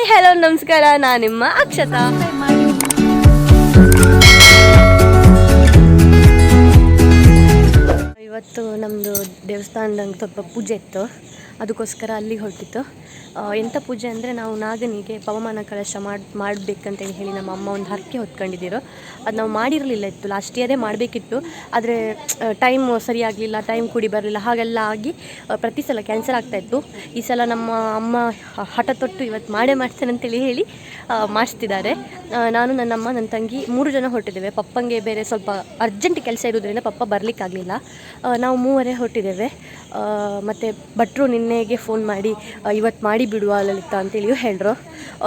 Hi hello ನಮಸ್ಕಾರ, ನಾನು ನಿಮ್ಮ ಅಕ್ಷತಾ. ಇವತ್ತು ನಮ್ಮದು ದೇವಸ್ಥಾನದಂಗೆ ಸ್ವಲ್ಪ ಪೂಜೆ ಇತ್ತು. ಅದಕ್ಕೋಸ್ಕರ ಅಲ್ಲಿಗೆ ಹೊರಟಿತ್ತು ಎಂಥ ಪೂಜೆ ಅಂದರೆ ನಾವು ನಾಗನಿಗೆ ಪವಮಾನ ಕಳಶ ಮಾಡಿ ಮಾಡಬೇಕಂತೇಳಿ ಹೇಳಿ ನಮ್ಮ ಅಮ್ಮ ಒಂದು ಹರಕೆ ಹೊತ್ಕೊಂಡಿದ್ದೀರೋ. ಅದು ನಾವು ಮಾಡಿರಲಿಲ್ಲ ಇತ್ತು. ಲಾಸ್ಟ್ ಇಯರೇ ಮಾಡಬೇಕಿತ್ತು. ಆದರೆ ಟೈಮ್ ಸರಿಯಾಗಲಿಲ್ಲ ಟೈಮ್ ಕೂಡಿ ಬರಲಿಲ್ಲ. ಹಾಗೆಲ್ಲ ಆಗಿ ಪ್ರತಿ ಸಲ ಕ್ಯಾನ್ಸಲ್ ಆಗ್ತಾಯಿತ್ತು ಈ ಸಲ ನಮ್ಮ ಅಮ್ಮ ಹಠ ತೊಟ್ಟು ಇವತ್ತು ಮಾಡೇ ಮಾಡ್ತೇನೆ ಅಂತೇಳಿ ಹೇಳಿ ಮಾಡಿಸ್ತಿದ್ದಾರೆ. ನಾನು ನನ್ನಮ್ಮ ನನ್ನ ತಂಗಿ ಮೂರು ಜನ ಹೊರಟಿದ್ದೇವೆ. ಪಪ್ಪಂಗೆ ಬೇರೆ ಸ್ವಲ್ಪ ಅರ್ಜೆಂಟ್ ಕೆಲಸ ಇರೋದ್ರಿಂದ ಪಪ್ಪ ಬರಲಿಕ್ಕಾಗಲಿಲ್ಲ. ನಾವು ಮೂವರೇ ಹೊರಟಿದ್ದೇವೆ. ಮತ್ತು ಭಟ್ರು ನಿನ್ನೆಗೆ ಫೋನ್ ಮಾಡಿ ಇವತ್ತು ಮಾಡಿ ಬಿಡುವ ಲಲಿತಾ ಅಂತೇಳಿಯೂ ಹೇಳ್ರು.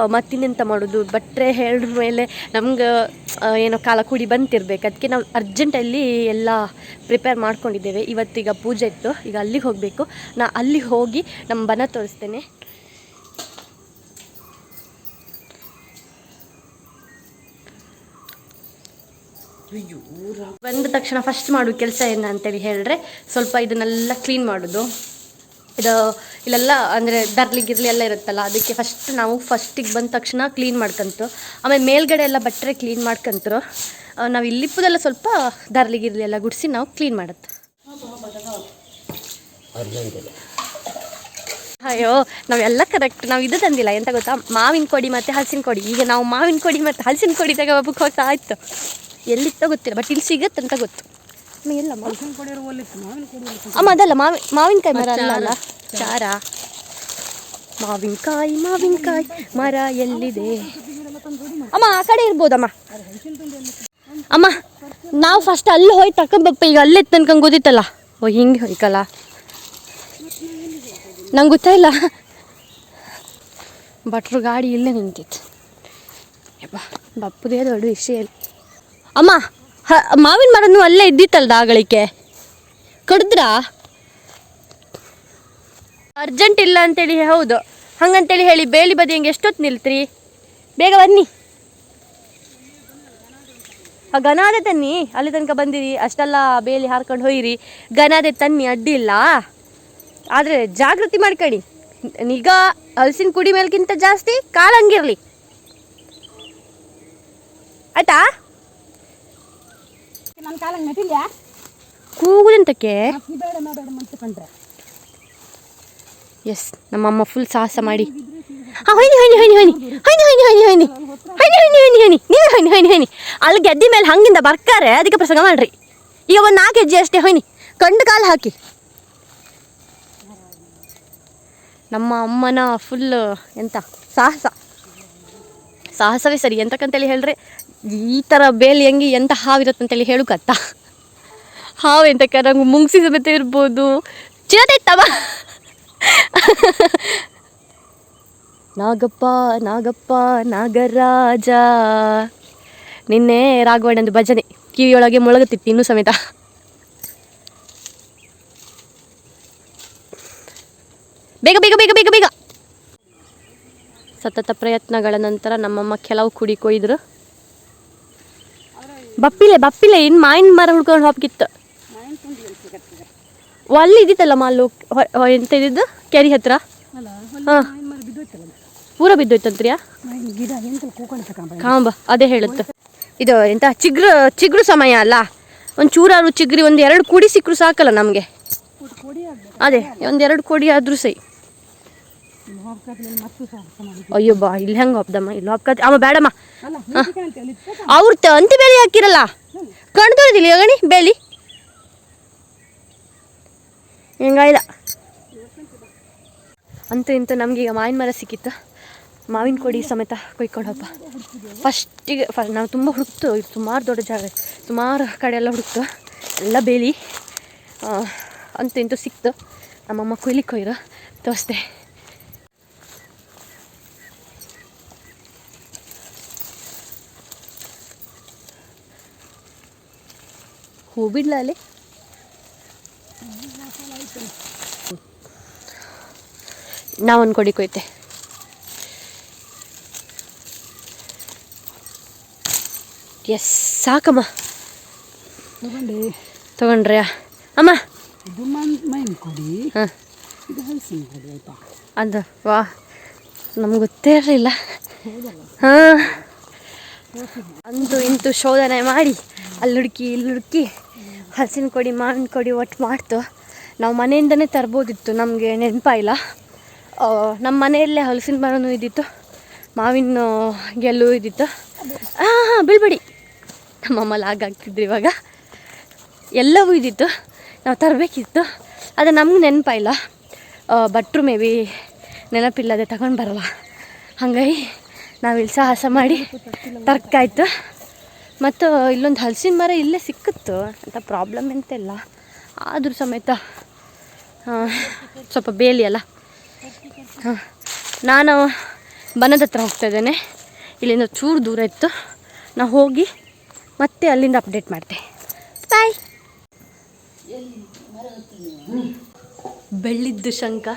ಮತ್ತಿನ್ನೆಂತ ಮಾಡೋದು? ಭಟ್ರೆ ಹೇಳಿದ ಮೇಲೆ ನಮ್ಗೆ ಏನೋ ಕಾಲ ಕೂಡಿ ಬಂತಿರ್ಬೇಕು. ಅದಕ್ಕೆ ನಾವು ಅರ್ಜೆಂಟಲ್ಲಿ ಎಲ್ಲ ಪ್ರಿಪೇರ್ ಮಾಡ್ಕೊಂಡಿದ್ದೇವೆ. ಇವತ್ತೀಗ ಪೂಜೆ ಇತ್ತು. ಈಗ ಅಲ್ಲಿಗೆ ಹೋಗಬೇಕು. ನಾ ಅಲ್ಲಿಗೆ ಹೋಗಿ ನಮ್ಮ ಬನ ತೋರಿಸ್ತೇನೆ. ಬಂದ ತಕ್ಷಣ ಫಸ್ಟ್ ಮಾಡೋ ಕೆಲಸ ಏನಂತೇಳಿ ಅಂತೇಳಿ ಹೇಳಿದ್ರೆ ಸ್ವಲ್ಪ ಇದನ್ನೆಲ್ಲ ಕ್ಲೀನ್ ಮಾಡೋದು. ಇದು ಇಲ್ಲೆಲ್ಲ ಅಂದರೆ ದರ್ಲಿ ಗಿರ್ಲಿ ಎಲ್ಲ ಇರುತ್ತಲ್ಲ, ಅದಕ್ಕೆ ಫಸ್ಟ್ ನಾವು ಫಸ್ಟಿಗೆ ಬಂದ ತಕ್ಷಣ ಕ್ಲೀನ್ ಮಾಡ್ಕಂತು ಆಮೇಲೆ ಮೇಲ್ಗಡೆ ಎಲ್ಲ ಬಟ್ಟರೆ ಕ್ಲೀನ್ ಮಾಡ್ಕೊಂತರು. ನಾವು ಇಲ್ಲಿಪ್ಪದೆಲ್ಲ ಸ್ವಲ್ಪ ದರ್ಲಿ ಗಿರ್ಲಿ ಎಲ್ಲ ಗುಡಿಸಿ ನಾವು ಕ್ಲೀನ್ ಮಾಡುತ್ತೆ ಅಯ್ಯೋ, ನಾವೆಲ್ಲ ಕರೆಕ್ಟ್ ನಾವು ಇದು ತಂದಿಲ್ಲ, ಎಂತ ಗೊತ್ತಾ? ಮಾವಿನ ಕೊಡಿ ಮತ್ತು ಹಲಸಿನ ಕೊಡಿ. ಈಗ ನಾವು ಮಾವಿನ ಕೊಡಿ ಮತ್ತು ಹಲಸಿನ ಕೊಡಿ ತಗೋಬೇಕು ಹೋಗ್ತಾ ಆಯ್ತು. ಎಲ್ಲಿತ್ತೋ ಗೊತ್ತಿಲ್ಲ ಬಟ್ ಇಲ್ಲಿ ಸಿಗತ್ತಂತ ಗೊತ್ತು. ಎಲ್ಲ ಅಮ್ಮ ಅದಲ್ಲ ಮಾವಿ ಮಾವಿನಕಾಯಿ ಮರ ಅಲ್ಲ ಅಲ್ಲ. ಚಾರ. ಮಾವಿನಕಾಯಿ ಮಾವಿನಕಾಯಿ ಮರ ಎಲ್ಲಿದೆ? ಅಮ್ಮ ಆ ಕಡೆ ಇರ್ಬೋದಮ್ಮ. ಅಮ್ಮ ನಾವು ಫಸ್ಟ್ ಅಲ್ಲಿ ಹೋಗಿ ತಕೊಂಬಪ್ಪ ಈಗ ಅಲ್ಲೇ ತನ್ಕಂಗೆ ಗೊತ್ತಿತ್ತಲ್ಲ ಓ ಹಿಂಗೆ ಹೋಯ್ಕಲ್ಲ. ನಂಗೆ ಗೊತ್ತಾಯಿಲ್ಲ ಭಟ್ರು ಗಾಡಿ ಇಲ್ಲೇ ನಿಂತಿತ್ತು. ಯಪ್ಪ ಬಪ್ಪುದೇ ದೊಡ್ಡ ವಿಷಯ. ಇಲ್ಲ. ಅಮ್ಮ ಹ, ಮಾವಿನ ಮರನೂ ಅಲ್ಲೇ ಇದ್ದಿತ್ತಲ್ದ ಆಗಳಿಕೆ ಕಡಿದ್ರಾ? ಅರ್ಜೆಂಟ್ ಇಲ್ಲ ಅಂತೇಳಿ ಹೌದು. ಹಂಗಂತೇಳಿ ಹೇಳಿ ಬೇಲಿ ಬದಿ ಹಂಗೆ ಎಷ್ಟೊತ್ತು ನಿಲ್ತ್ರಿ? ಬೇಗ ಬನ್ನಿ. ಆ ಗನಾದೆ ತನ್ನಿ. ಅಲ್ಲಿ ತನಕ ಬಂದಿರಿ, ಅಷ್ಟೆಲ್ಲ ಬೇಲಿ ಹಾರ್ಕೊಂಡು ಹೋಯಿರಿ. ಗನಾದೆ ತನ್ನಿ, ಅಡ್ಡಿ ಇಲ್ಲ. ಆದರೆ ಜಾಗೃತಿ ಮಾಡ್ಕೊಳ್ಳಿ ನೀಗ ಹಲಸಿನ ಕುಡಿ ಮೇಲ್ಕಿಂತ ಜಾಸ್ತಿ, ಕಾಲು ಹಂಗಿರಲಿ. ಆಯ್ತಾ? ನನ್ನ ಕಾಲಂಗೆ ಮೆಟ್ಟಿಲ್ಲ ಕೂಗುದಂತಕ್ಕೆ? ಬೇಡ ಬೇಡ ಕಂಡ್ರೆ. ಎಸ್ ನಮ್ಮಮ್ಮ ಫುಲ್ ಸಾಹಸ ಮಾಡಿ. ಹಾಂ ಹೊಯ್ನಿ ಹೊಯ್ನಿ ಹೊಯ್ನಿ ಹೊಯ್ನಿ. ಹೊಯ್ನಿ ಹೊಯ್ನಿ ಹೊಯ್ನಿ ಹೊಯ್ನಿ. ಹೊಯ್ನಿ ಹೊಯ್ನಿ ಹೊಯ್ನಿ ಹೊಯ್ನಿ. ನೀವೇ ಹೊಯ್ನಿ ಹೊಯ್ನಿ ಹೊಯ್ನಿ. ಅಲ್ಲಿ ಗೆದ್ದಿ ಮೇಲೆ ಹಂಗಿಂದ ಬರ್ತಾರೆ ಅದಕ್ಕೆ ಪ್ರಸಂಗ ಮಾಡ್ರಿ. ಈಗ ಒಂದು ನಾಲ್ಕು ಹೆಜ್ಜೆ ಅಷ್ಟೇ ಹೊಯ್ನಿ. ಕಂಡು ಕಾಲು ಹಾಕಿ. ನಮ್ಮ ಅಮ್ಮನ ಫುಲ್ ಎಂತ ಸಾಹಸ. ಸಾಹಸವೇ ಸರಿ ಎಂತಕ್ಕಂತೇಳಿ ಹೇಳ್ರೆ. ಈ ಥರ ಬೇಲಿ ಹೆಂಗೆ ಎಂತ ಹಾವಿರತ್ತಂತೇಳಿ ಹೇಳುಕತ್ತ ಹಾವು ಎಂತ ನಂಗೆ ಮುಂಗ್ಸಿ ಸಮೇತ ಇರ್ಬೋದು. ಚಿರತೆ ಇತ್ತವ ನಾಗಪ್ಪ ನಾಗಪ್ಪ, ನಾಗರಾಜ. ನಿನ್ನೆ ರಾಘವಣ್ಣಂದು ಭಜನೆ. ಕಿವಿಯೊಳಗೆ ಮೊಳಗುತ್ತಿತ್ತು ಇನ್ನೂ ಸಮೇತ. ಬೇಗ ಬೇಗ ಬೇಗ ಬೇಗ ಬೇಗ. ಸತತ ಪ್ರಯತ್ನಗಳ ನಂತರ ನಮ್ಮಮ್ಮ ಕೆಲವು ಕುಡಿ ಕೊಯ್ದ್ರು. ಬಪ್ಪಿಲೆ ಬಪ್ಪಿಲೆ ಇನ್ನು ಮಾವಿನ ಮರ ಹುಡ್ಕೊಂಡು ಹೋಗಿತ್ತು ಅಲ್ಲಿ ಇದ್ದಿತ್ತಲ್ಲ ಮಾಲು ಎಂತ ಇದ್ದಿದ್ದು? ಕೆರಿ ಹತ್ರ? ಹಾಂ. ಪೂರ ಬಿದ್ದೋಯ್ತಂತ್ರಿಯಾ? ಕಾಂಬ ಅದೇ ಹೇಳುತ್ತೆ. ಇದು ಎಂತ ಚಿಗ್ರು ಚಿಗ್ರು ಸಮಯ ಅಲ್ಲ. ಒಂದು ಚೂರಾರು ಚಿಗ್ರಿ ಒಂದು ಎರಡು ಕುಡಿ ಸಿಕ್ಕರು ಸಾಕಲ್ಲ ನಮಗೆ. ಅದೇ ಒಂದೆರಡು ಎರಡು ಕೋಡಿ ಆದ್ರೂ ಸೈ ಹಾಕತ್ಲಿ ಮತ್ತು ಸಾಹಸ ಮಾಡಿ ಅಯ್ಯೋ ಬಾ ಇಲ್ಲಿ ಹೆಂಗೆ ಹಬ್ದಮ್ಮ? ಇಲ್ಲಿ ಹಬ್ಕತ್ ಅಮ್ಮ ಬೇಡಮ್ಮ. ಅವ್ರ ತಂತಿ ಬೇಲಿ ಹಾಕಿರಲ್ಲ? ಕಣ್ ತೊಳೆದಿಲ್ಲ ಗಣಿ ಬೇಲಿ. ಹೆಂಗಾಯ್ದ ಅಂತ ಇಂತ ನಮ್ಗೆ ಈಗ ಮಾವಿನ ಮರ ಸಿಕ್ಕಿತ್ತು. ಮಾವಿನ ಕೊಡಿ ಸಮೇತ ಕೊಯ್ಕೊಂಡು ಹಬ್ಬ. ಫಸ್ಟಿಗೆ ಫ ನಾವು ತುಂಬ ಹುಡುಕ್ತು ಇದು ಸುಮಾರು ದೊಡ್ಡ ಜಾಗ ಸುಮಾರು ಕಡೆ ಎಲ್ಲ ಹುಡುಕ್ತು. ಎಲ್ಲ ಬೇಲಿ. ಅಂತೂ ಇಂತೂ ಸಿಕ್ತು. ನಮ್ಮಮ್ಮ ಕೊಯ್ಲಿಕ್ಕೆ ಕೊಯ್ರು. ತೋರಿಸ್ದೆ. ಹೂ ಬಿಡ್ಲ ಅಲ್ಲಿ ನಾವೊಂದು ಕೊಡಿ ಕೊಯ್ತೆ. ಎಸ್ ಸಾಕಮ್ಮ. ತಗೊಂಡೆ. ತಗೊಂಡ್ರ್ಯಾ ಅಮ್ಮ. ಇದು ಮನ್ ಮೈನ್ ಕೊಡಿ. ಹಾಂ. ಇದು ಹಲಸಿನ ಕೊಡಿ ಆಯ್ತಾ? ಅದು ವಾ. ನಮ್ಗೆ ಗೊತ್ತೇ ಇರಲಿಲ್ಲ. ಹಾಂ. ಅಂತೂ ಇಂತೂ ಶೋಧನೆ ಮಾಡಿ. ಅಲ್ಲಿ ಹುಡುಕಿ ಇಲ್ಲಿ ಹುಡುಕಿ ಹಲಸಿನ ಕೊಡಿ, ಮಾವಿನ ಕೊಡಿ ಒಟ್ಟು ಮಾಡ್ತು. ನಾವು ಮನೆಯಿಂದನೇ ತರ್ಬೋದಿತ್ತು, ನಮಗೆ ನೆನಪಾಯಿಲ್ಲ. ನಮ್ಮ ಮನೆಯಲ್ಲೇ ಹಲಸಿನ ಮರನೂ ಇದ್ದಿತ್ತು, ಮಾವಿನ ಗೆಲ್ಲು ಇದ್ದಿತ್ತು. ಹಾಂ ಹಾಂ, ಬೀಳ್ಬೇಡಿ. ನಮ್ಮಮ್ಮಲ್ಲಿ ಲಾಗ್ ಆಗ್ತಿದ್ರು ಇವಾಗ. ಎಲ್ಲವೂ ಇದ್ದಿತ್ತು, ನಾವು ತರಬೇಕಿತ್ತು. ಅದು ನಮ್ಗೆ ನೆನಪಾಯಿಲ್ಲ. ಭಟ್ರು ಮೇ ಬಿ ನೆನಪಿಲ್ಲದೆ ತಗೊಂಡು ಬರಲ್ಲ. ಹಾಗಾಗಿ ಇಲ್ಲಿ ಸಾಹಸ ಮಾಡಿ ತರ್ಕಾಯ್ತು. ಮತ್ತು ಇಲ್ಲೊಂದು ಹಲಸಿನ ಮರ ಇಲ್ಲೇ ಸಿಕ್ಕಿತ್ತು ಅಂತ ಪ್ರಾಬ್ಲಮ್ ಎಂತಿಲ್ಲ. ಆದರೂ ಸಮೇತ ಸ್ವಲ್ಪ ಬೇಲಿ ಅಲ್ಲ. ಹಾಂ ನಾನು ಬನದ ಹತ್ರ ಹೋಗ್ತಾ ಇದ್ದೇನೆ. ಇಲ್ಲಿಂದ ಚೂರು ದೂರ ಇತ್ತು. ನಾ ಹೋಗಿ ಮತ್ತೆ ಅಲ್ಲಿಂದ ಅಪ್ಡೇಟ್ ಮಾಡ್ತೆ. ಬಾಯ್ ಬೆಳ್ಳಿದ್ದು ಶಂಕ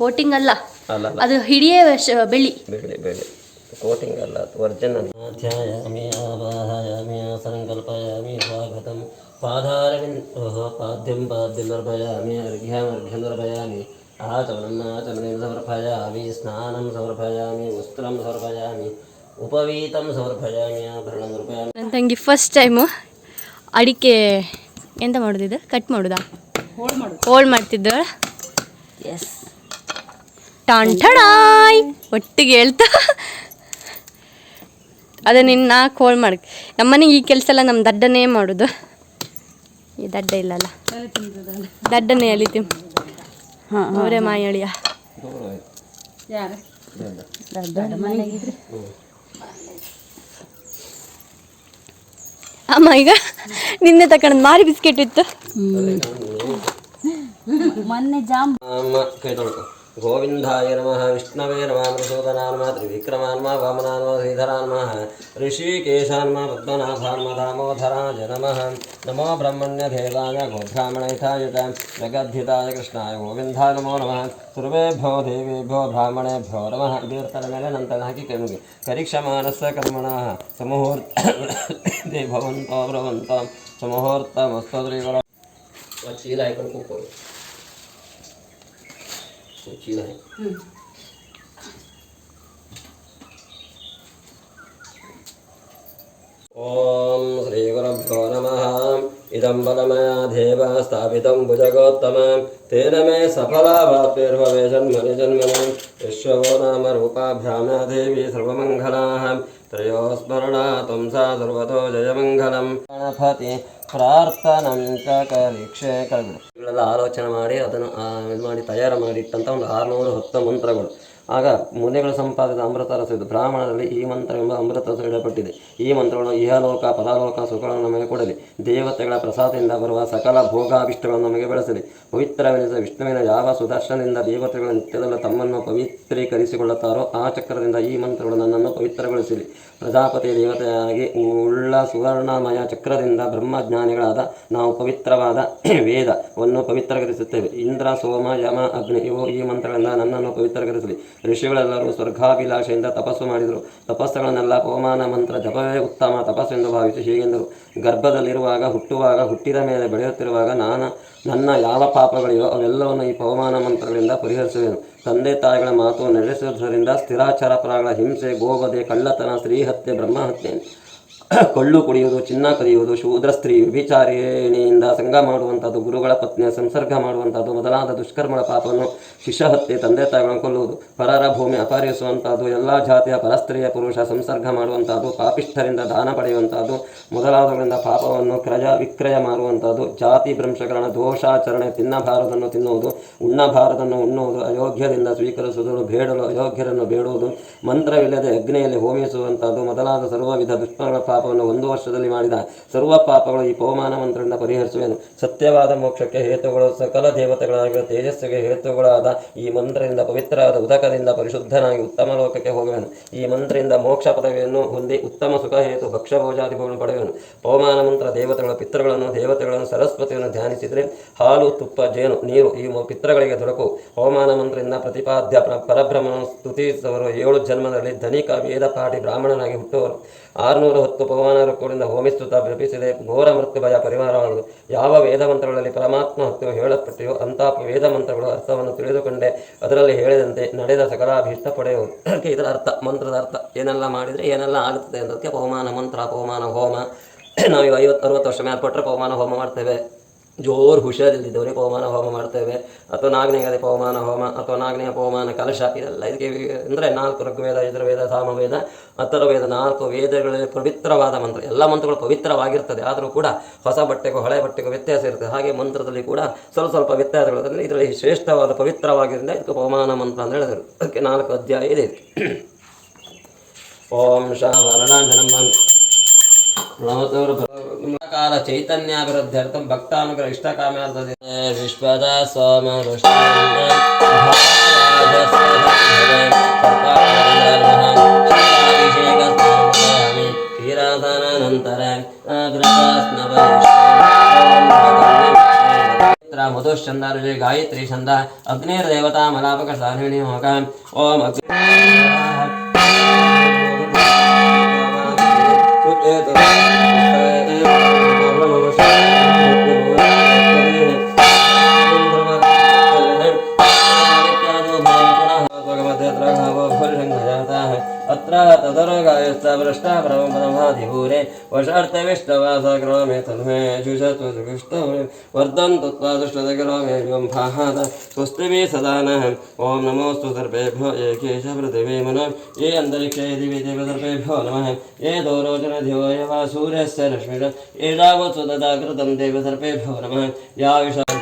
ಕೋಟಿಂಗ್ ಅಲ್ಲ. ಅದು ಹಿಡಿಯೇ ಬೆಳ್ಳಿ. ಬೇಳೆ ಬೇಳೆ ಕೋಟಿಂಗ್ ಅಲ್ಲ. ಒರಿಜಿನಲ್ ಧ್ಯಾಯಾಮಿ ಆವಾಹಯಾಮಿ ಸಂಕಲ್ಪಯಾಮಿ ಸ್ವಾಗತಂ. ಪಾದಾರವಿಂದ ಪಾದ್ಯಂ ಪಾದ್ಯಂ ನಿರ್ಭಯಾಮಿ ಅರ್ಘ್ಯಂ ಅರ್ಘ್ಯಂ ನಿರ್ಭಯಾಮಿ ಆಚಮನಂ ಆಚಮನಂ ಸಮರ್ಪಯಾಮಿ ಸ್ನಾನಂ ಸಮರ್ಪಯಾಮಿ ವಸ್ತ್ರಂ ಸಮರ್ಪಯಾಮಿ ಉಪವೀತಂ ಸಮರ್ಪಯಾಮಿ ಆಭರಣ ಸಮರ್ಪಯಾಮಿ. ನನ್ನ ತಂಗಿ ಫಸ್ಟ್ ಟೈಮು ಅಡಿಕೆ ಎಂತ ಮಾಡೋದಿದ್ದು ಕಟ್ ಮಾಡೋದಾ? ಹೋಳ್ ಮಾಡು ಹೋಳ್ ಮಾಡ್ತಿದ್ದ? ಎಸ್ ಟಾನ್ ಠಡಾಯ್! ಒಟ್ಟಿಗೆ ಹೇಳ್ತಾ ಅದೇ ನಿನ್ನ ನಾಲ್ಕು ಹೋಳ್ ಮಾಡಿ ನಮ್ಮನೆಗೆ ಈ ಕೆಲಸ ಎಲ್ಲ ನಮ್ಮ ದಡ್ಡನೇ ಮಾಡೋದು. ಈ ದಡ್ಡ ಇಲ್ಲಲ್ಲ. ದಡ್ಡನೇ ಅಲಿತೀವಿ ಹಾಂ ಅವರೇ ಮಾಯಳಿಯ. ಅಳಿಯ ಅಮ್ಮ ಈಗ ನಿನ್ನೆ ತಕೊಂಡ್ ಮಾರಿ ಬಿಸ್ಕೆಟ್ ಇತ್ತು. ಮೊನ್ನೆ ಜಾಮ್ गोविन्दाय नमः, विष्णवे नमः प्रसोदनान्मा त्रिविक्रमान्मा, वामनान्मा, श्रीधरान्मः, ऋषिकेशान्मा पद्मनाभान्मा दामोदराज नमः। नमो ब्रह्मण्यभेदाय गोब्राह्मणैथाय च, जगद्धिताय, कृष्णाय गोविन्दाय नमो नमः। सर्वेभ्यो देवेभ्यो ब्राह्मणेभ्यो नमः। कीर्तनमेन नन्तनः कि कर्मि करिक्षमाणस्य कर्मणः समूहूर्त भवन्तो ब्रवन्तो समूहूर्तमस्तु त्रिगुण शीलायकल्पो सोची भाई hmm. ॐ श्रीगुरुभ्यो नमः। इदं बलमयाधेव स्थापितं भुजगोत्तमं। तेन मे सफलाभावेर्भवे जन्मनि जन्मनि विश्ववो नाम रूपाभ्याम्ना देवी सर्वमङ्गलाः। त्रयोस्मरणा त्वं सा सर्वतो जयमङ्गलं गणपति प्रार्थनं च करिक्षे कल् ಕಳೆಲ್ಲ ಆಲೋಚನೆ ಮಾಡಿ ಅದನ್ನು ಇದು ಮಾಡಿ ತಯಾರು ಮಾಡಿಟ್ಟಂಥ ಒಂದು ಆರುನೂರು ಹತ್ತು ಮಂತ್ರಗಳು. ಆಗ ಮುನಿಗಳು ಸಂಪಾದಿತ ಅಮೃತ ರಸ ಇದು ಬ್ರಾಹ್ಮಣರಲ್ಲಿ ಈ ಮಂತ್ರ ಎಂಬ ಅಮೃತ ರಸ ಇಡಪಟ್ಟಿದೆ ಈ ಮಂತ್ರಗಳು ಇಹಲೋಕ, ಪರಲೋಕ ಸುಖಗಳನ್ನು ನಮಗೆ ಕೊಡಲಿ. ದೇವತೆಗಳ ಪ್ರಸಾದದಿಂದ ಬರುವ ಸಕಲ ಭೋಗಾಭಿಷ್ಟಗಳನ್ನು ನಮಗೆ ಬೆಳೆಸಲಿ. ಪವಿತ್ರವೆನಿಸಿದ ವಿಷ್ಣುವಿನ ಯಾವ ಸುದರ್ಶನದಿಂದ ದೇವತೆಗಳ ನಿತ್ಯದಲ್ಲ ತಮ್ಮನ್ನು ಪವಿತ್ರೀಕರಿಸಿಕೊಳ್ಳುತ್ತಾರೋ ಆ ಚಕ್ರದಿಂದ ಈ ಮಂತ್ರಗಳು ನನ್ನನ್ನು ಪವಿತ್ರಗೊಳಿಸಲಿ. ಪ್ರಜಾಪತಿ ದೇವತೆಯಾಗಿ ಉಳ್ಳ ಸುವರ್ಣಮಯ ಚಕ್ರದಿಂದ ಬ್ರಹ್ಮಜ್ಞಾನಿಗಳಾದ ನಾವು ಪವಿತ್ರವಾದ ವೇದವನ್ನು ಪವಿತ್ರಗೊಳಿಸುತ್ತೇವೆ ಇಂದ್ರ, ಸೋಮ, ಯಮ, ಅಗ್ನಿ ಇವು ಈ ಮಂತ್ರಗಳಿಂದ ನನ್ನನ್ನು ಪವಿತ್ರಕರಿಸಲಿ ಋಷಿಗಳೆಲ್ಲರೂ ಸ್ವರ್ಗಾಭಿಲಾಷೆಯಿಂದ ತಪಸ್ಸು ಮಾಡಿದರು. ತಪಸ್ಸುಗಳನ್ನೆಲ್ಲ ಪವಮಾನ ಮಂತ್ರ ಜಪವೇ ಉತ್ತಮ ತಪಸ್ಸು ಎಂದು ಭಾವಿಸಿ ಹೀಗೆಂದರು. ಗರ್ಭದಲ್ಲಿರುವಾಗ ಹುಟ್ಟುವಾಗ ಹುಟ್ಟಿದ ಮೇಲೆ ಬೆಳೆಯುತ್ತಿರುವಾಗ ನಾನು ನನ್ನ ಯಾವ ಪಾಪಗಳಿವೋ ಅವೆಲ್ಲವನ್ನು ಈ ಪವಮಾನ ಮಂತ್ರಗಳಿಂದ ಪರಿಹರಿಸುವೆನು. ತಂದೆ ತಾಯಿಗಳ ಮಾತು ನಡೆಸುವುದರಿಂದ ಸ್ಥಿರಾಚಾರ ಹಿಂಸೆ ಗೋಬಧೆ ಕಳ್ಳತನ ಸ್ತ್ರೀಹತ್ಯೆ ಬ್ರಹ್ಮಹತ್ಯೆ. ಕೊಳ್ಳು ಕುಡಿಯುವುದು, ಚಿನ್ನ ಕದಿಯುವುದು, ಶೂದ್ರ ಸ್ತ್ರೀ ವಿಭಿಚಾರಿಣಿಯಿಂದ ಸಂಘ ಮಾಡುವಂಥದ್ದು, ಗುರುಗಳ ಪತ್ನಿಯ ಸಂಸರ್ಗ ಮಾಡುವಂಥದ್ದು, ಮೊದಲಾದ ದುಷ್ಕರ್ಮಗಳ ಪಾಪವನ್ನು ಶಿಷ್ಯಹತ್ಯೆ ತಂದೆ ತಾಯಿಗಳನ್ನು ಕೊಲ್ಲುವುದು, ಪರರ ಭೂಮಿ ಅಪಹರಿಸುವಂಥದ್ದು, ಎಲ್ಲ ಜಾತಿಯ ಪರಸ್ತ್ರೀಯ ಪುರುಷ ಸಂಸರ್ಗ ಮಾಡುವಂಥದ್ದು, ಪಾಪಿಷ್ಠರಿಂದ ದಾನ ಪಡೆಯುವಂಥದ್ದು ಮೊದಲಾದಗಳಿಂದ ಪಾಪವನ್ನು ಕ್ರಯ ವಿಕ್ರಯ ಮಾಡುವಂಥದ್ದು, ಜಾತಿ ಭ್ರಂಶಕರಣ ದೋಷಾಚರಣೆ ತಿನ್ನಬಾರದನ್ನು ತಿನ್ನುವುದು ಉಣ್ಣಬಾರದನ್ನು ಉಣ್ಣುವುದು, ಅಯೋಗ್ಯದಿಂದ ಸ್ವೀಕರಿಸುವುದು, ಬೇಡಲು ಅಯೋಗ್ಯರನ್ನು ಬೇಡುವುದು, ಮಂತ್ರವಿಲ್ಲದೆ ಅಗ್ನಿಯಲ್ಲಿ ಹೋಮಿಸುವಂಥದ್ದು, ಮೊದಲಾದ ಸರ್ವವಿಧ ದುಷ್ಕರ್ಮ ಪಾಪವನ್ನು ಒಂದು ವರ್ಷದಲ್ಲಿ ಮಾಡಿದ ಸರ್ವ ಪಾಪಗಳು ಈ ಪವಮಾನ ಮಂತ್ರದಿಂದ ಪರಿಹರಿಸುವೆನು. ಸತ್ಯವಾದ ಮೋಕ್ಷಕ್ಕೆ ಹೇತುಗಳು ಸಕಲ ದೇವತೆಗಳಾಗಿರುವ ತೇಜಸ್ಸಿಗೆ ಹೇತುಗಳಾದ ಈ ಮಂತ್ರದಿಂದ ಪವಿತ್ರವಾದ ಉದಕದಿಂದ ಪರಿಶುದ್ಧನಾಗಿ ಉತ್ತಮ ಲೋಕಕ್ಕೆ ಹೋಗುವೆನು. ಈ ಮಂತ್ರದಿಂದ ಮೋಕ್ಷ ಪದವಿಯನ್ನು ಹೊಂದಿ ಉತ್ತಮ ಸುಖ ಹೇತು ಭಕ್ಷ್ಯಭೋಜಾದಿಗಳನ್ನು ಪಡೆಯುವನು. ಪವಮಾನ ಮಂತ್ರ ದೇವತೆಗಳ ಪಿತೃಗಳನ್ನು ದೇವತೆಗಳನ್ನು ಸರಸ್ವತಿಯನ್ನು ಧ್ಯಾನಿಸಿದರೆ ಹಾಲು, ತುಪ್ಪ, ಜೇನು, ನೀರು ಈ ಪಿತೃಗಳಿಗೆ ದೊರಕು. ಹವಾಮಾನ ಮಂತ್ರದಿಂದ ಪ್ರತಿಪಾದ್ಯ ಪ್ರ- ಪರಬ್ರಹ್ಮನ ಸ್ತುತಿಸುವರು ಏಳು ಜನ್ಮದಲ್ಲಿ ಧನಿಕ, ವೇದ ಪಾಠಿ ಬ್ರಾಹ್ಮಣನಾಗಿ ಹುಟ್ಟುವರು. ಆರುನೂರ ಹತ್ತು ಪವಮಾನ ಕೂಡಿಂದ ಹೋಮಿಸುತ್ತಾ ವ್ಯಪಿಸಿದೆ ಘೋರ ಮೃತ್ಯು ಭಯ ಪರಿಹಾರವಾಗುವುದು ಯಾವ ವೇದ ಮಂತ್ರಗಳಲ್ಲಿ ಪರಮಾತ್ಮ ಹತ್ತು ಹೇಳಲ್ಪಟ್ಟಿಯೋ ಅಂತಹ ವೇದ ಮಂತ್ರಗಳು ಅರ್ಥವನ್ನು ತಿಳಿದುಕೊಂಡೆ. ಅದರಲ್ಲಿ ಹೇಳಿದಂತೆ ನಡೆದ ಸಕಲಾಭೀಷ್ಟ ಪಡೆಯುವುದು ಅದಕ್ಕೆ ಇದರ ಅರ್ಥ, ಮಂತ್ರದ ಅರ್ಥ. ಏನೆಲ್ಲ ಮಾಡಿದರೆ ಏನೆಲ್ಲ ಆಗುತ್ತದೆ ಅನ್ನೋದಕ್ಕೆ ಪವಮಾನ ಮಂತ್ರ ಪವಮಾನ ಹೋಮ. ನಾವೀಗ ಐವತ್ತು, ಅರವತ್ತು ವರ್ಷ ಮೇಲ್ಪಟ್ಟರೆ ಪವಮಾನ ಹೋಮ ಮಾಡ್ತೇವೆ. ಜೋರು ಹುಷಾರಿಲ್ಲದಿದ್ದವರಿಗೆ ಪವಮಾನ, ಹೋಮ ಮಾಡ್ತೇವೆ. ಅಥವಾ ನಾಗನೇಗದೆ ಪವಮಾನ, ಹೋಮ, ಅಥವಾ ನಾಗನೇಯ ಪವಮಾನ, ಕಲಶ, ಇದೆಲ್ಲ ಇದಕ್ಕೆ ಅಂದರೆ ನಾಲ್ಕು ಋಗ್ವೇದ, ಯಜುರ್ವೇದ, ಸಾಮವೇದ ಅಥರ್ವೇದ ನಾಲ್ಕು ವೇದಗಳಲ್ಲಿ ಪವಿತ್ರವಾದ ಮಂತ್ರ. ಎಲ್ಲ ಮಂತ್ರಗಳು ಪವಿತ್ರವಾಗಿರ್ತದೆ. ಆದರೂ ಕೂಡ ಹೊಸ ಬಟ್ಟೆಗೂ ಹಳೆ ಬಟ್ಟೆಗೂ ವ್ಯತ್ಯಾಸ ಇರ್ತದೆ ಹಾಗೆ ಮಂತ್ರದಲ್ಲಿ ಕೂಡ ಸ್ವಲ್ಪ ಸ್ವಲ್ಪ ವ್ಯತ್ಯಾಸಗಳು. ಅಂದರೆ ಇದರಲ್ಲಿ ಶ್ರೇಷ್ಠವಾದ ಪವಿತ್ರವಾಗಿದ್ದರಿಂದ ಇದಕ್ಕೆ ಪವಮಾನ ಮಂತ್ರ ಅಂತ ಹೇಳಿದರು. ಅದಕ್ಕೆ ನಾಲ್ಕು ಅಧ್ಯಾಯ ಇದೆ. ಓಂ ಶಾವರಣಾಂಜನಂ ಕಾಲ काल चैतन्याभिवृद्ध्यर्थं भक्तानुग्रह इष्टकाम्यार्थते विश्वदा सोम मधुश्चंदारुजे गायत्री छंद अग्निर्देवता मलापक साधविनी होगा ओम अग्नि अत्र तदरगायस्तभ्रष्टा ब्रह्मपदमाधिभूरे वशार्थविष्टवासग्रामे तन्मे जुषतु जुष्टवे वर्धन्तु त्वा दुष्टदग्रामे भाहाद स्वस्तिभिः सदा ॐ नमोऽस्तु सर्वेभ्यो ये केश पृथिवी मनः, ये अन्तरिक्षे दिवि देवसर्पेभ्यो नमः, ये दोरोचनधियो ये वा सूर्यस्य रश्मिर ये रावत्सु तदा कृतं देवसर्पेभ्यो नमः, या विषा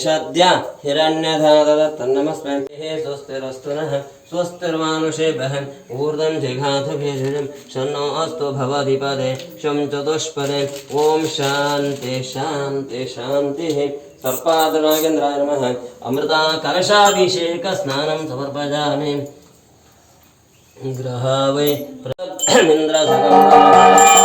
एषद्य हिरण्यधारद तन्नमस्मृतिः स्वस्तिरस्तु नः स्वस्तिर्मानुषेभ्यः ऊर्ध्वं जिघातुभेषजं शन्नो अस्तु भवधिपदे शं चतुष्पदे। ॐ शान्ति शान्ति, शान्तिः। सर्पादनागेन्द्राय नमः। अमृता समर्पयामि। ग्रहा वै प्रमिन्द्रसकम्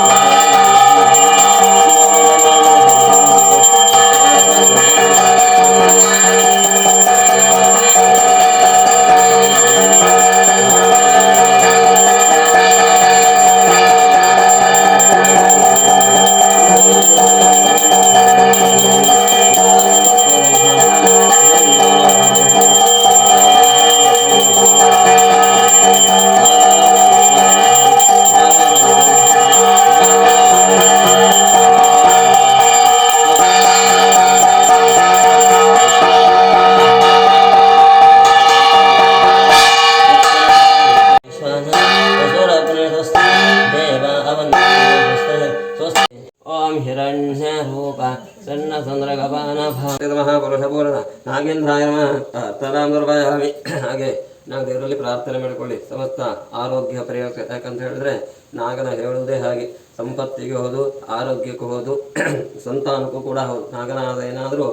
ಆರೋಗ್ಯ ಪ್ರಯೋಗ ಯಾಕಂತ ಹೇಳಿದ್ರೆ ನಾಗನ ಹೇಳುವುದೇ ಹಾಗೆ. ಸಂಪತ್ತಿಗೆ ಹೋದು, ಆರೋಗ್ಯಕ್ಕೂ ಹೋದು, ಸಂತಾನಕ್ಕೂ ಕೂಡ ಹೌದು. ನಾಗನಾದ ಏನಾದರೂ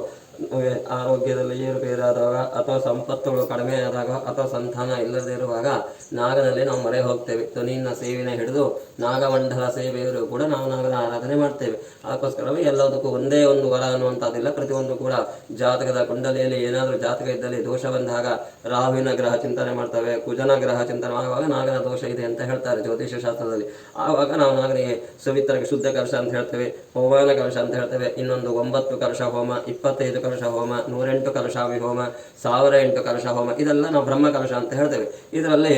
ಆರೋಗ್ಯದಲ್ಲಿ ಏರುಪೇರಾದಾಗ ಅಥವಾ ಸಂಪತ್ತುಗಳು ಕಡಿಮೆ ಆದಾಗ ಅಥವಾ ಸಂತಾನ ಇಲ್ಲದೇ ಇರುವಾಗ ನಾಗನಲ್ಲಿ ನಾವು ಮರೆ ಹೋಗ್ತೇವೆ. ಧ್ವನಿನ ಸೇವೆನ ಹಿಡಿದು ನಾಗಮಂಡಲ ಸೇವೆಯವರು ಕೂಡ ನಾವು ನಾಗನ ಆರಾಧನೆ ಮಾಡ್ತೇವೆ. ಅದಕ್ಕೋಸ್ಕರವೇ ಎಲ್ಲದಕ್ಕೂ ಒಂದೇ ಒಂದು ವರ ಅನ್ನುವಂಥದ್ದಿಲ್ಲ. ಪ್ರತಿಯೊಂದು ಕೂಡ ಜಾತಕದ ಕುಂಡಲಿಯಲ್ಲಿ ಏನಾದರೂ ಜಾತಕ ಇದ್ದಲ್ಲಿ ದೋಷ ಬಂದಾಗ ರಾಹುವಿನ ಗ್ರಹ ಚಿಂತನೆ ಮಾಡ್ತವೆ, ಕುಜನ ಗ್ರಹ ಚಿಂತನೆ ಆಗುವಾಗ ನಾಗನ ದೋಷ ಇದೆ ಅಂತ ಹೇಳ್ತಾರೆ ಜ್ಯೋತಿಷ್ಯ ಶಾಸ್ತ್ರದಲ್ಲಿ. ಆವಾಗ ನಾವು ನಾಗನಿಗೆ ಸುವಿತ್ರ ಶುದ್ಧ ಕಲಶ ಅಂತ ಹೇಳ್ತೇವೆ, ಹೋಮಾನ ಕಲಶ ಅಂತ ಹೇಳ್ತೇವೆ, ಇನ್ನೊಂದು ಒಂಬತ್ತು ಕಲಶ ಹೋಮ, ಇಪ್ಪತ್ತೈದು ಕಲಶ ಹೋಮ, ನೂರೆಂಟು ಕಲಶಾವಿ ವಿಹೋಮ, ಸಾವಿರ ಎಂಟು ಕಲಶ ಹೋಮ, ಇದೆಲ್ಲ ನಾವು ಬ್ರಹ್ಮ ಕಲಶ ಅಂತ ಹೇಳ್ತೇವೆ. ಇದರಲ್ಲಿ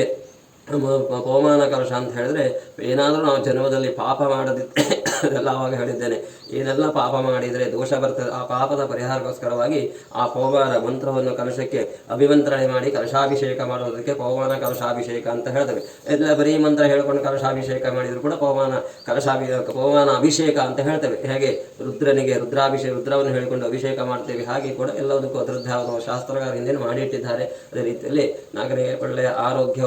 ಕಲಶ ಅಂತ ಹೇಳಿದ್ರೆ, ಏನಾದರೂ ನಾವು ಜನ್ಮದಲ್ಲಿ ಪಾಪ ಮಾಡದಿದ್ದರೆ ಅದೆಲ್ಲ ಅವಾಗ ಹೇಳಿದ್ದೇನೆ. ಏನೆಲ್ಲ ಪಾಪ ಮಾಡಿದರೆ ದೋಷ ಬರ್ತದೆ, ಆ ಪಾಪದ ಪರಿಹಾರಕ್ಕೋಸ್ಕರವಾಗಿ ಆ ಕೋಮಾನ ಮಂತ್ರವನ್ನು ಕಲಶಕ್ಕೆ ಅಭಿಮಂತ್ರಣೆ ಮಾಡಿ ಕಲಶಾಭಿಷೇಕ ಮಾಡುವುದಕ್ಕೆ ಕೋಮಾನ ಕಲಶಾಭಿಷೇಕ ಅಂತ ಹೇಳ್ತೇವೆ ಎಲ್ಲ ಬರೀ ಮಂತ್ರ ಹೇಳ್ಕೊಂಡು ಕಲಶಾಭಿಷೇಕ ಮಾಡಿದರೂ ಕೂಡ ಕೋಮಾನ ಕಲಶಾಭಿ ಕೋಮಾನ ಅಭಿಷೇಕ ಅಂತ ಹೇಳ್ತೇವೆ. ಹೇಗೆ? ರುದ್ರನಿಗೆ ರುದ್ರಾಭಿಷೇಕ ರುದ್ರವನ್ನು ಹೇಳಿಕೊಂಡು ಅಭಿಷೇಕ ಮಾಡ್ತೇವೆ. ಹಾಗೆ ಕೂಡ ಎಲ್ಲದಕ್ಕೂ ಅದೃದ್ಧ ಶಾಸ್ತ್ರಗಾರ ಹಿಂದೆ ಮಾಡಿಟ್ಟಿದ್ದಾರೆ. ಅದೇ ರೀತಿಯಲ್ಲಿ ನಾಗರಿಕ ಒಳ್ಳೆಯ ಆರೋಗ್ಯ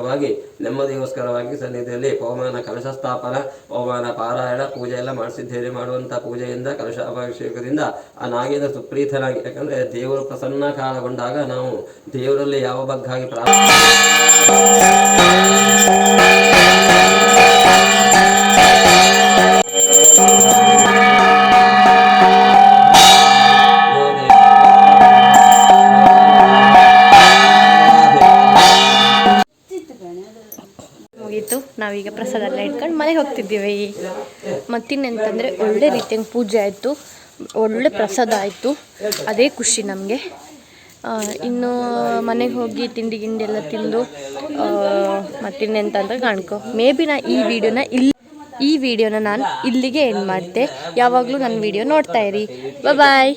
ಪ್ರಾಪ್ತಿಗೋಸ್ಕರವಾಗಿ ನೆಮ್ಮದಿಗೋಸ್ಕರವಾಗಿ ಸನ್ನಿಧಿಯಲ್ಲಿ ಪವಮಾನ ಕಲಶ ಸ್ಥಾಪನ ಪವಮಾನ ಪಾರಾಯಣ, ಪೂಜೆ ಎಲ್ಲ ಮಾಡಿಸಿದ್ದೇವೆ ಮಾಡುವಂಥ ಪೂಜೆಯಿಂದ, ಕಲಶ ಅಭಿಷೇಕದಿಂದ ಆ ನಾಗೇಂದ್ರ ಸುಪ್ರೀತನಾಗಿ. ಯಾಕಂದರೆ ದೇವರು ಪ್ರಸನ್ನ ಕಾಲಗೊಂಡಾಗ ನಾವು ದೇವರಲ್ಲಿ ಯಾವ ಬಗ್ಗಾಗಿ ಪ್ರಾರ್ಥನೆ ನಾವೀಗ ಪ್ರಸಾದ ಎಲ್ಲ ಇಟ್ಕೊಂಡು ಮನೆಗೆ ಹೋಗ್ತಿದ್ದೀವಿ. ಮತ್ತಿನ್ನೆಂತಂದರೆ ಒಳ್ಳೆ ರೀತಿಯ ಪೂಜೆ ಆಯಿತು. ಒಳ್ಳೆ ಪ್ರಸಾದ ಆಯಿತು. ಅದೇ ಖುಷಿ ನಮಗೆ. ಇನ್ನು ಮನೆಗೆ ಹೋಗಿ ತಿಂಡಿ ಗಿಂಡಿ ಎಲ್ಲ ತಿಂದು ಮತ್ತಿನ್ನೆಂತಂದ್ರೆ ಕಾಣ್ಕೊ. ಮೇ ಬಿ ನಾ ಈ ವಿಡಿಯೋನ ಇಲ್ಲಿ ಈ ವಿಡಿಯೋನ ನಾನು ಇಲ್ಲಿಗೆ ಎಂಡ್ ಮಾಡ್ತೆ. ಯಾವಾಗಲೂ ನನ್ನ ವಿಡಿಯೋ ನೋಡ್ತಾ ಇರಿ. ಬಾಯ್